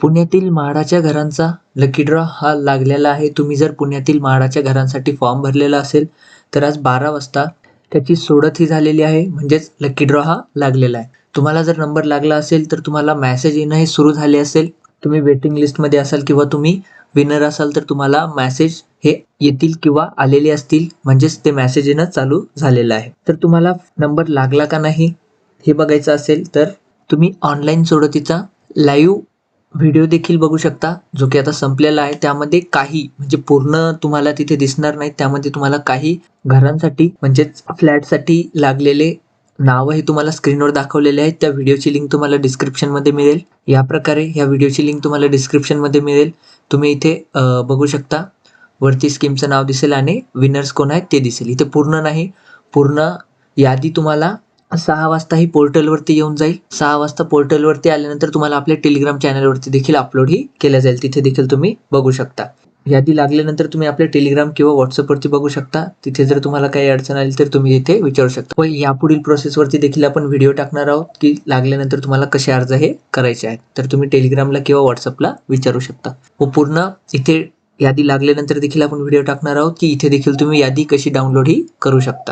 पुण्यातील म्हाडाच्या घरांचा लकी ड्रॉ हा लागलेला आहे. तुम्ही जर पुण्यातील म्हाडाच्या घरांसाठी फॉर्म भरलेला असेल तर आज बारा वाजता त्याची सोडत ही झालेली आहे. म्हणजेच लकी ड्रॉ हा लागलेला आहे. तुम्हाला जर नंबर लागला असेल तर तुम्हाला मॅसेज येणं हे सुरू झाले असेल. तुम्ही वेटिंग लिस्टमध्ये असाल किंवा तुम्ही विनर असाल तर तुम्हाला मॅसेज हे येतील किंवा आलेले असतील. म्हणजेच ते मॅसेज येणं चालू झालेलं आहे. तर तुम्हाला नंबर लागला का नाही हे बघायचं असेल तर तुम्ही ऑनलाईन सोडतीचा लाईव्ह व्हिडिओ देखील बघू शकता जो की आता संपलेला आहे. त्यामध्ये काही म्हणजे पूर्ण तुम्हाला तिथे दिसणार नाही. त्यामध्ये तुम्हाला काही घरांसाठी म्हणजेच फ्लॅटसाठी लागलेले नावं हे तुम्हाला स्क्रीनवर दाखवलेले आहेत. त्या व्हिडिओची लिंक तुम्हाला डिस्क्रिप्शनमध्ये मिळेल. या प्रकारे ह्या व्हिडिओची लिंक तुम्हाला डिस्क्रिप्शनमध्ये मिळेल. तुम्ही इथे बघू शकता. वरती स्कीमचं नाव दिसेल आणि विनर्स कोण आहेत ते दिसेल. इथे पूर्ण नाही पूर्ण यादी तुम्हाला सहा वाजता ही पोर्टलवरती येऊन जाईल. सहा वाजता पोर्टलवरती आल्यानंतर तुम्हाला आपल्या टेलिग्राम चॅनलवरती देखील अपलोड ही केल्या जाईल. तिथे देखील तुम्ही बघू शकता. यादी लागल्यानंतर तुम्ही आपल्या टेलिग्राम किंवा व्हॉट्सअपवरती बघू शकता. तिथे जर तुम्हाला काही अडचण आली तर तुम्ही इथे विचारू शकता. व यापुढील प्रोसेसवरती देखील आपण व्हिडिओ टाकणार आहोत की लागल्यानंतर तुम्हाला कसे अर्ज हे करायचे आहेत. तर तुम्ही टेलिग्रामला किंवा व्हॉट्सअपला विचारू शकता. व पूर्ण इथे यादी लागल्यानंतर देखील आपण व्हिडिओ टाकणार आहोत की इथे देखील तुम्ही यादी कशी डाउनलोड ही करू शकता.